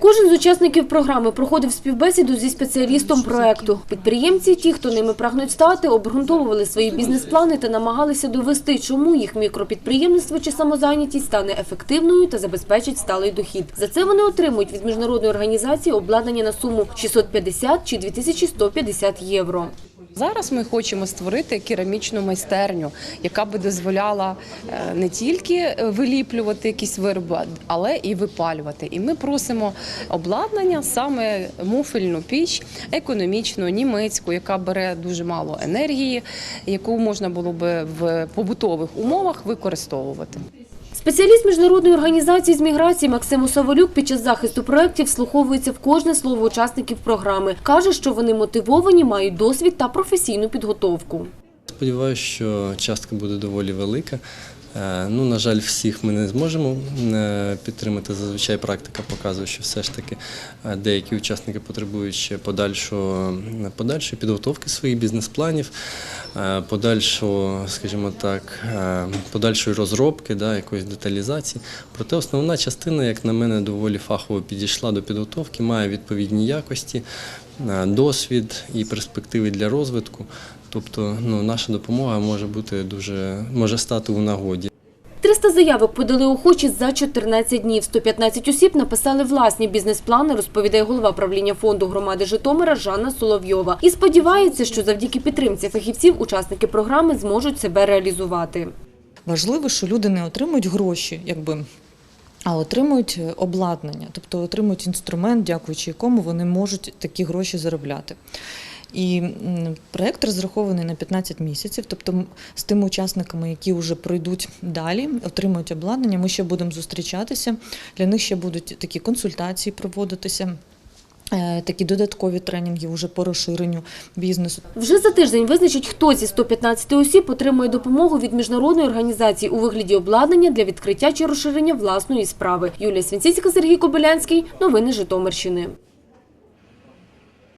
Кожен з учасників програми проходив співбесіду зі спеціалістом проекту. Підприємці, ті, хто ними прагнуть стати, обґрунтовували свої бізнес-плани та намагалися довести, чому їх мікропідприємництво чи самозайнятість стане ефективною та забезпечить сталий дохід. За це вони отримують від міжнародної організації обладнання на суму 650 чи 2150 євро. Зараз ми хочемо створити керамічну майстерню, яка би дозволяла е, не тільки виліплювати якісь вироби, але і випалювати. І ми просимо обладнання саме муфельну піч, економічну, німецьку, яка бере дуже мало енергії, яку можна було би в побутових умовах використовувати. Спеціаліст міжнародної організації з міграції Максим Саволюк під час захисту проєктів вслуховується в кожне слово учасників програми. Каже, що вони мотивовані, мають досвід та професійну підготовку. Сподіваюся, що частка буде доволі велика. Е, Ну, на жаль, всіх ми не зможемо е, підтримати. Зазвичай практика показує, що все ж таки е, деякі учасники потребують ще подальшої підготовки своїх бізнес-планів, подальшого, скажімо так, е, подальшої розробки, да, якоїсь деталізації. Проте основна частина, як на мене, доволі фахово підійшла до підготовки, має відповідні якості, е, досвід і перспективи для розвитку. Тобто ну, наша допомога може бути дуже може стати у нагоді. 300 заявок подали охочі за 14 днів. 115 осіб написали власні бізнес-плани, розповідає голова правління фонду громади Житомира Жанна Соловйова. І сподівається, що завдяки підтримці фахівців учасники програми зможуть себе реалізувати. Важливо, що люди не отримують гроші, якби. А отримують е, обладнання, тобто отримують інструмент, дякуючи якому вони можуть такі гроші заробляти. І проект розрахований на 15 місяців, тобто з тими учасниками, які вже пройдуть далі, отримують обладнання, ми ще будемо зустрічатися. Для них ще будуть такі консультації проводитися. е, Такі додаткові тренінги вже по розширенню бізнесу. Вже за тиждень визначить, хто зі 115 осіб отримує допомогу від міжнародної організації у вигляді обладнання для відкриття чи розширення власної справи. Юлія Свінціцька, Сергій Кобилянський. Новини Житомирщини.